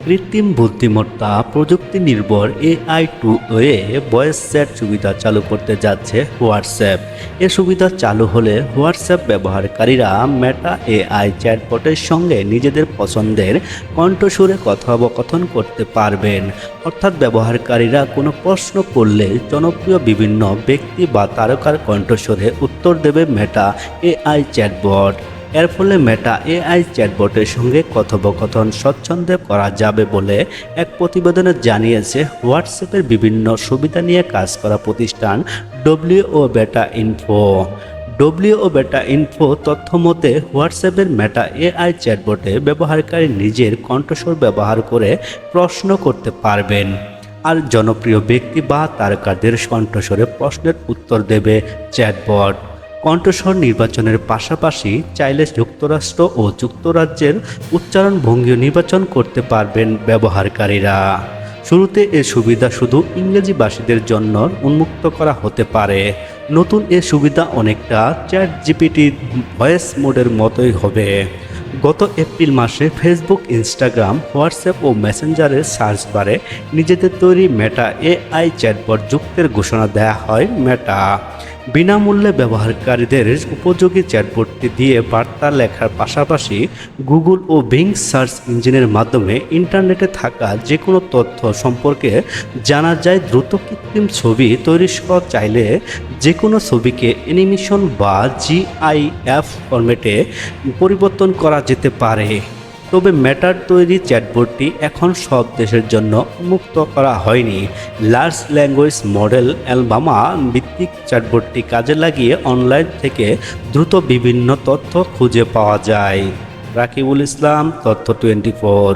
কৃত্রিম বুদ্ধিমত্তা, প্রযুক্তি নির্ভর AI to a voice chat সুবিধা চালু করতে যাচ্ছে হোয়াটসঅ্যাপ। এ সুবিধা চালু হলে হোয়াটসঅ্যাপ ব্যবহারকারীরা মেটা এআই চ্যাটবটের সঙ্গে নিজেদের পছন্দের কণ্ঠস্বরে কথোপকথন করতে পারবেন। অর্থাৎ ব্যবহারকারীরা কোনো প্রশ্ন করলে জনপ্রিয় বিভিন্ন ব্যক্তি বা তারকার কণ্ঠস্বরে উত্তর দেবে মেটা এআই চ্যাটবট এর ফলে মেটা এআই চ্যাটবটের সঙ্গে কথোপকথন স্বচ্ছন্দে করা যাবে বলে এক প্রতিবেদনে জানিয়েছে হোয়াটসঅ্যাপের বিভিন্ন সুবিধা নিয়ে কাজ করা প্রতিষ্ঠান ডব্লিউ ও বেটা ইনফো ডব্লিউ ও বেটা ইনফো তথ্য মতে হোয়াটসঅ্যাপের মেটা এআই চ্যাটবটে ব্যবহারকারী নিজের কণ্ঠস্বর ব্যবহার করে প্রশ্ন করতে পারবেন। আর জনপ্রিয় ব্যক্তি বা তারকাদের কণ্ঠস্বরে প্রশ্নের উত্তর দেবে চ্যাটবট কণ্ঠস্বর নির্বাচনের পাশাপাশি চাইলে যুক্তরাষ্ট্র ও যুক্তরাজ্যের উচ্চারণ ভঙ্গিও নির্বাচন করতে পারবেন ব্যবহারকারীরা। শুরুতে এ সুবিধা শুধু ইংরেজিভাষীদের জন্য উন্মুক্ত করা হতে পারে। নতুন এ সুবিধা অনেকটা চ্যাট জিপিটি ভয়েস মোডের মতোই হবে। গত এপ্রিল মাসে ফেসবুক, ইনস্টাগ্রাম, হোয়াটসঅ্যাপ ও মেসেঞ্জারের সার্চ বারে নিজেদের তৈরি মেটা এআই চ্যাটবট যুক্তের ঘোষণা দেওয়া হয় মেটা। বিনামূল্যে ব্যবহারকারীদের উপযোগী চ্যাটবোর্ডটি দিয়ে বার্তা লেখার পাশাপাশি গুগল ও বিং সার্চ ইঞ্জিনের মাধ্যমে ইন্টারনেটে থাকা যে কোনো তথ্য সম্পর্কে জানা যায় দ্রুত কৃত্রিম ছবি তৈরি সহ চাইলে যে কোনো ছবিকে অ্যানিমেশন বা জিআইএফ ফরম্যাটে পরিবর্তন করা যেতে পারে। তবে ম্যাটার তৈরি চ্যাটবোর্ডটি এখন সব দেশের জন্য মুক্ত করা হয়নি। লার্জ ল্যাঙ্গুয়েজ মডেল অ্যালবামা ভিত্তিক চ্যাটবোর্ডটি কাজে লাগিয়ে অনলাইন থেকে দ্রুত বিভিন্ন তথ্য খুঁজে পাওয়া যায়। রাকিবুল ইসলাম, তথ্য টোয়েন্টি ফোর